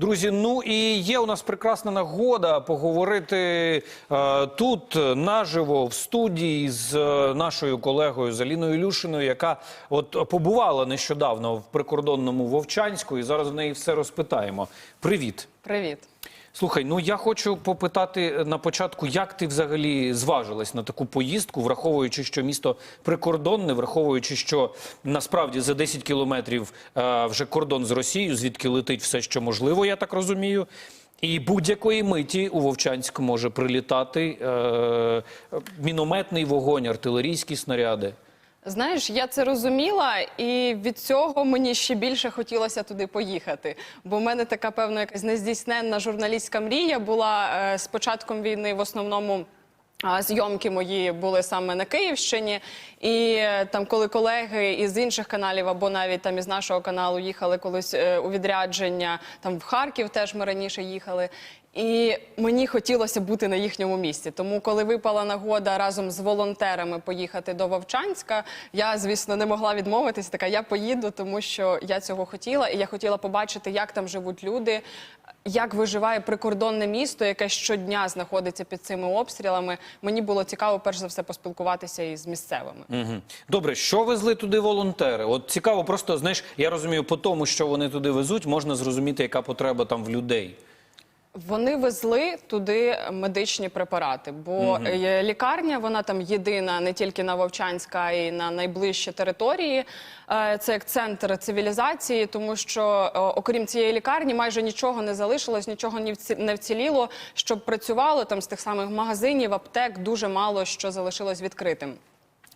Друзі, ну і є у нас прекрасна нагода поговорити е, тут наживо в студії з е, нашою колегою Заліною Люшиною, яка от побувала нещодавно в прикордонному Вовчанську, і зараз в неї все розпитаємо. Привіт. Привіт. Слухай, ну я хочу попитати на початку, як ти взагалі зважилась на таку поїздку, враховуючи, що місто прикордонне, враховуючи, що насправді за 10 кілометрів е, вже кордон з Росією, звідки летить все, що можливо, я так розумію. І будь-якої миті у Вовчанськ може прилітати е, мінометний вогонь, артилерійські снаряди. Знаєш, я це розуміла, і від цього мені ще більше хотілося туди поїхати. Бо в мене така певна якась нездійсненна журналістська мрія була е, з початком війни в основному. Зйомки мої були саме на Київщині, і е, там, коли колеги із інших каналів або навіть там із нашого каналу їхали колись е, у відрядження, там в Харків теж ми раніше їхали. І мені хотілося бути на їхньому місці. Тому, коли випала нагода разом з волонтерами поїхати до Вовчанська, я, звісно, не могла відмовитись. Така я поїду, тому що я цього хотіла, і я хотіла побачити, як там живуть люди, як виживає прикордонне місто, яке щодня знаходиться під цими обстрілами. Мені було цікаво, перш за все, поспілкуватися із місцевими. Мгм. Добре, що везли туди волонтери? От цікаво, просто знаєш, я розумію, по тому, що вони туди везуть, можна зрозуміти, яка потреба там в людей. Вони везли туди медичні препарати, бо е, лікарня вона там єдина не тільки на Вовчанська, а й на найближчі території. Е, Це як центр цивілізації, тому що е, окрім цієї лікарні майже нічого не залишилось, нічого не вціліло, щоб працювало там з тих самих магазинів, аптек. Дуже мало що залишилось відкритим.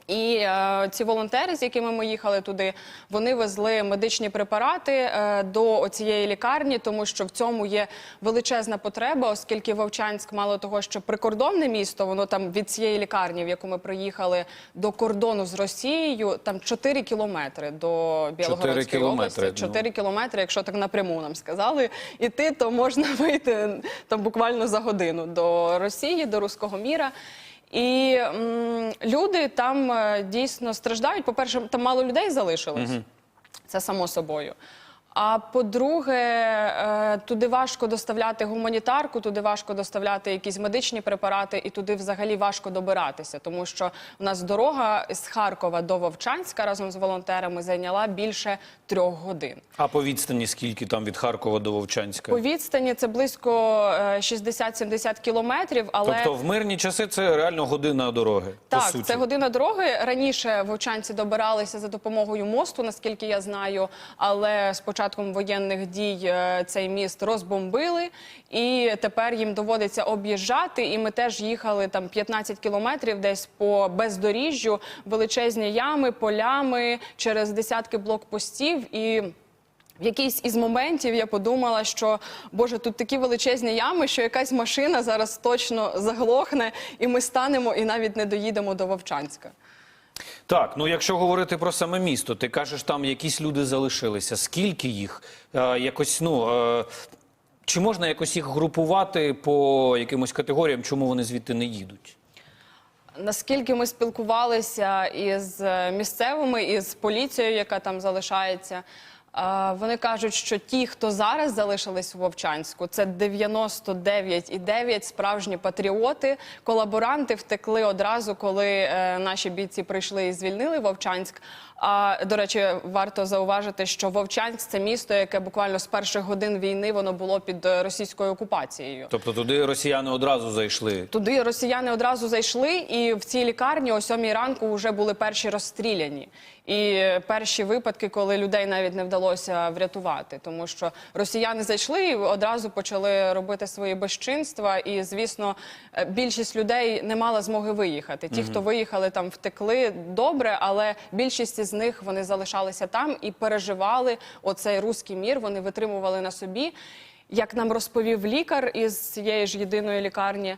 І е, ці волонтери, з якими ми їхали туди, вони везли медичні препарати е, до цієї лікарні, тому що в цьому є величезна потреба, оскільки Вовчанськ, мало того, що прикордонне місто, воно там від цієї лікарні, в яку ми приїхали до кордону з Росією, там 4 кілометри до Білогородської області. ну. кілометри, якщо так напряму нам сказали, іти, то можна вийти там буквально за годину до Росії, до руського міра. І м, люди там е, дійсно страждають. По-перше, там мало людей залишилось. Це само собою. А по-друге, е, туди важко доставляти гуманітарку, туди важко доставляти якісь медичні препарати, і туди взагалі важко добиратися, тому що у нас дорога з Харкова до Вовчанська разом з волонтерами зайняла більше трьох годин. А по відстані скільки там від Харкова до Вовчанська? По відстані це близько е, 60-70 кілометрів, але Тобто в мирні часи це реально година дороги. по Так, суті. це година дороги. Раніше вовчанці добиралися за допомогою мосту, наскільки я знаю. Але з початком воєнних дій е, цей міст розбомбили, і тепер їм доводиться об'їжджати. І ми теж їхали там 15 кілометрів, десь по бездоріжжю, величезні ями, полями через десятки блокпостів і. В якийсь із моментів я подумала, що боже, тут такі величезні ями, що якась машина зараз точно заглохне, і ми станемо і навіть не доїдемо до Вовчанська. Так, ну якщо говорити про саме місто, ти кажеш, там якісь люди залишилися. Скільки їх? Е, якось, ну. Е, чи можна якось їх групувати по якимось категоріям, чому вони звідти не їдуть? Наскільки ми спілкувалися із е, місцевими, із поліцією, яка там залишається. Вони кажуть, що ті, хто зараз залишились у Вовчанську, це 99,9 справжні патріоти. Колаборанти втекли одразу, коли е, наші бійці прийшли і звільнили Вовчанськ. А до речі, варто зауважити, що Вовчанськ це місто, яке буквально з перших годин війни воно було під е, російською окупацією. Тобто туди росіяни одразу зайшли. Туди росіяни одразу зайшли, і в цій лікарні о сьомій ранку вже були перші розстріляні. І перші випадки, коли людей навіть не вдалося врятувати, тому що росіяни зайшли і одразу почали робити свої безчинства. І звісно, е, більшість людей не мала змоги виїхати. Ті, хто виїхали, там втекли добре, але більшість із них вони залишалися там і переживали оцей руський мір. Вони витримували на собі. Як нам розповів лікар із цієї ж єдиної лікарні,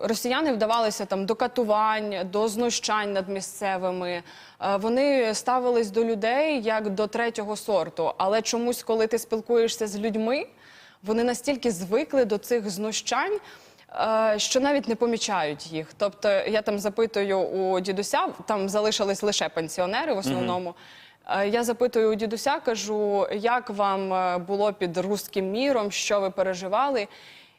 росіяни вдавалися там до катувань, до знущань над місцевими. Вони ставились до людей як до третього сорту. Але чомусь, коли ти спілкуєшся з людьми, вони настільки звикли до цих знущань. Що навіть не помічають їх. Тобто я там запитую у дідуся, там залишились лише пенсіонери в основному. Е, Я запитую у дідуся, кажу, як вам е, було під руським міром, що ви переживали?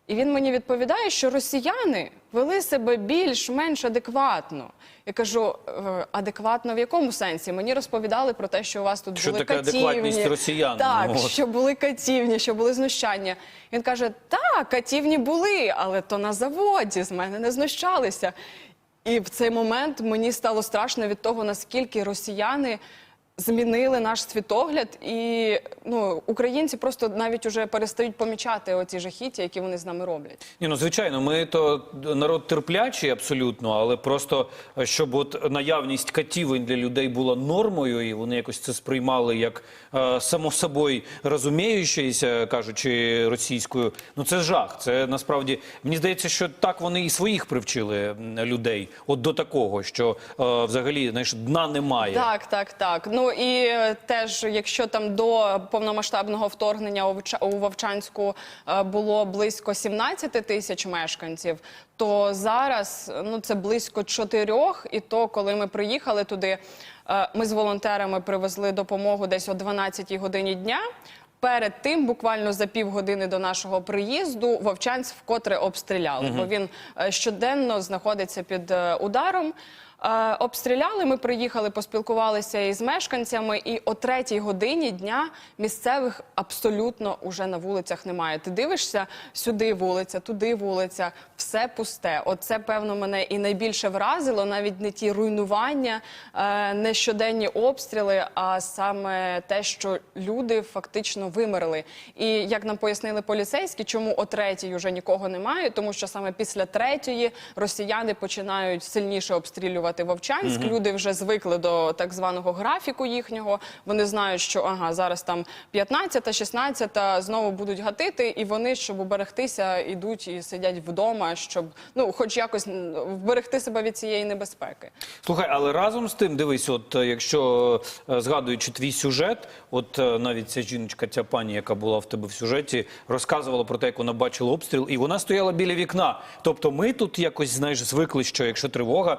І він мені відповідає, що росіяни вели себе більш-менш адекватно. Я кажу, «Е, адекватно в якому сенсі? Мені розповідали про те, що у вас тут Що були катівні. адекватність росіян? Так, Ну, що були катівні, що були знущання. Він каже: так, катівні були, але то на заводі з мене не знущалися. І в цей момент мені стало страшно від того, наскільки росіяни. Змінили наш світогляд, і ну українці просто навіть уже перестають помічати оці жахіття, які вони з нами роблять. Ні, ну звичайно, ми то народ терплячий абсолютно, але просто е, щоб от наявність катівень для людей була нормою, і вони якось це сприймали як е, само собою розуміючися, кажучи російською. Ну це жах. Це насправді мені здається, що так вони і своїх привчили людей. От до такого, що е, взагалі знаєш, дна немає. Так, так, так. Ну і е, теж, якщо там до повномасштабного вторгнення у Вовчанську е, було близько 17 тисяч мешканців, то зараз ну це близько чотирьох. І то, коли ми приїхали туди, е, ми з волонтерами привезли допомогу десь о 12 годині дня. Перед тим, буквально за півгодини до нашого приїзду, Вовчанськ вкотре обстріляли, бо він щоденно знаходиться під ударом. Е, Обстріляли, ми приїхали, поспілкувалися із мешканцями, і о третій годині дня місцевих абсолютно уже на вулицях немає. Ти дивишся сюди вулиця, туди вулиця, все пусте. Оце певно мене і найбільше вразило, навіть не ті руйнування, е, не щоденні обстріли, а саме те, що люди фактично вимерли. І як нам пояснили поліцейські, чому о третій вже нікого немає, тому що саме після третьої росіяни починають сильніше обстрілювати Вовчанськ. Люди вже звикли до так званого графіку їхнього. Вони знають, що ага, зараз там 15-та, 16-та знову будуть гатити, і вони, щоб уберегтися, ідуть і сидять вдома, щоб ну, хоч якось вберегти себе від цієї небезпеки. Слухай, але разом з тим, дивись, от е, якщо е, згадуючи твій сюжет, от е, навіть ця жіночка, ця пані, яка була в тебе в сюжеті, розказувала про те, як вона бачила обстріл, і вона стояла біля вікна. Тобто, ми тут якось знаєш звикли, що якщо тривога,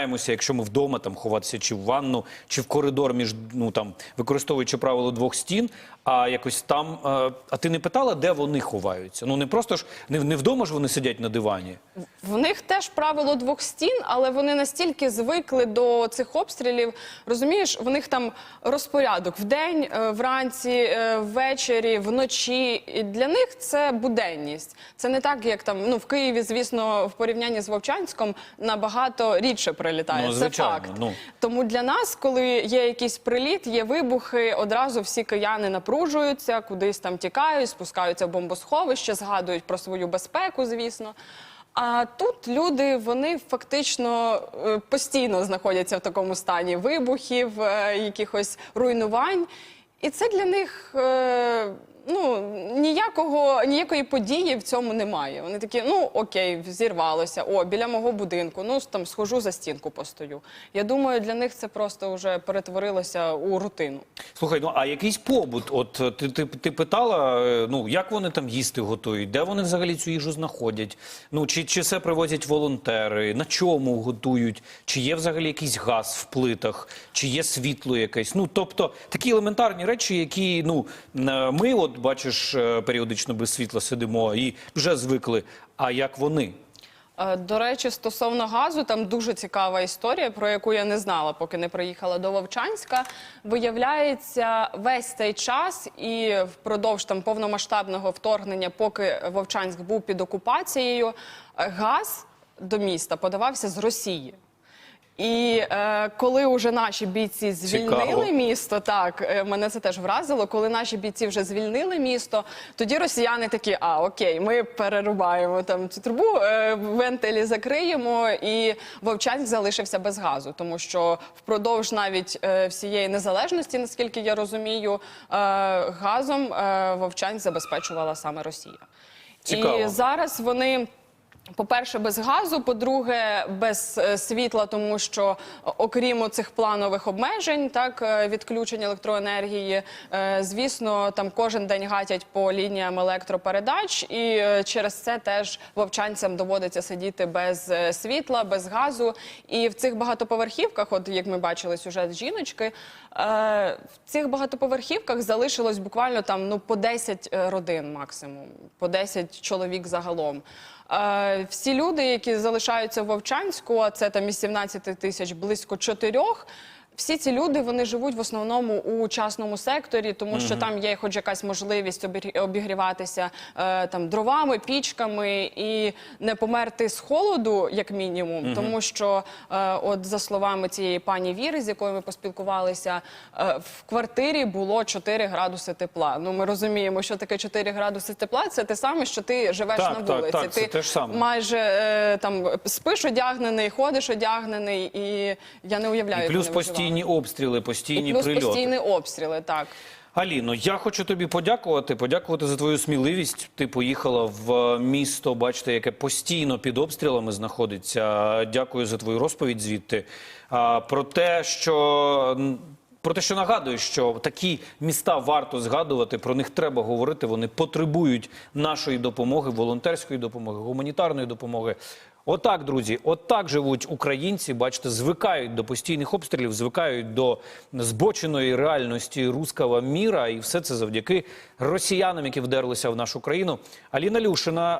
намагаємося, якщо ми вдома там ховатися, чи в ванну, чи в коридор між ну там використовуючи правило двох стін. А якось там. е, А ти не питала, де вони ховаються? Ну не просто ж не, не вдома ж вони сидять на дивані. В них теж правило двох стін, але вони настільки звикли до цих обстрілів. Розумієш, в них там розпорядок вдень, е, вранці, е, ввечері, вночі. І для них це буденність. Це не так, як там ну в Києві, звісно, в порівнянні з Вовчанськом набагато рідше прилітає. Ну, це факт. ну. Тому для нас, коли є якийсь приліт, є вибухи, одразу всі кияни напружуються, кудись там тікають, спускаються в бомбосховище, згадують про свою безпеку, звісно. А тут люди вони фактично е, постійно знаходяться в такому стані вибухів, е, якихось руйнувань. І це для них е, ну, ніякого, ніякої події в цьому немає. Вони такі, ну окей, зірвалося, о, біля мого будинку, ну там схожу за стінку постою. Я думаю, для них це просто вже перетворилося у рутину. Слухай, ну а якийсь побут? От е, ти, ти, ти питала, е, ну як вони там їсти готують, де вони взагалі цю їжу знаходять? Ну чи, чи все привозять волонтери? На чому готують? Чи є взагалі якийсь газ в плитах, чи є світло якесь? Ну тобто такі елементарні речі, які ну е, ми, от бачиш, е, періодично без світла сидимо і вже звикли. А як вони? Е, До речі, стосовно газу, там дуже цікава історія, про яку я не знала, поки не приїхала до Вовчанська. Виявляється, весь цей час і впродовж там повномасштабного вторгнення, поки Вовчанськ був під окупацією, е, газ до міста подавався з Росії. І е, коли уже наші бійці звільнили Цікаво. місто, так е, мене це теж вразило. Коли наші бійці вже звільнили місто, тоді росіяни такі: а окей, ми перерубаємо там цю трубу, е, вентилі закриємо, і Вовчанськ залишився без газу, тому що впродовж навіть е, всієї незалежності, наскільки я розумію, е, газом е, Вовчанськ забезпечувала саме Росія. Цікаво. І зараз вони. По-перше, без газу, по-друге, без е, світла, тому що окрім цих планових обмежень, так е, відключення електроенергії, е, звісно, там кожен день гатять по лініям електропередач, і через це теж вовчанцям доводиться сидіти без світла, без газу. І в цих багатоповерхівках, от як ми бачили сюжет жіночки, в цих багатоповерхівках залишилось буквально там ну по 10 родин максимум, по 10 чоловік загалом. Е, Всі люди, які залишаються в Вовчанську, а це там із 17 тисяч близько чотирьох. Всі ці люди вони живуть в основному у частному секторі, тому що там є хоч якась можливість обігріватися е, там дровами, пічками і не померти з холоду, як мінімум. Тому що, е, от за словами цієї пані Віри, з якою ми поспілкувалися, е, в квартирі було 4 градуси тепла. Ну ми розуміємо, що таке 4 градуси тепла. Це те саме, що ти живеш Так, на вулиці. так, ти те ж саме. майже е, там спиш одягнений, ходиш одягнений, і я не уявляю. І як плюс вони виживали. Постійні обстріли, постійні І плюс прильоти. постійні обстріли, так. Аліно, я хочу тобі подякувати. Подякувати за твою сміливість. Ти поїхала в місто, бачите, яке постійно під обстрілами знаходиться. Дякую за твою розповідь звідти. А, Про те, що. Про те, що нагадую, що такі міста варто згадувати, про них треба говорити. Вони потребують нашої допомоги, волонтерської допомоги, гуманітарної допомоги. Отак, друзі, отак живуть українці. Бачите, звикають до постійних обстрілів, звикають до збоченої реальності руского міра, і все це завдяки росіянам, які вдерлися в нашу країну. Аліна Люшина.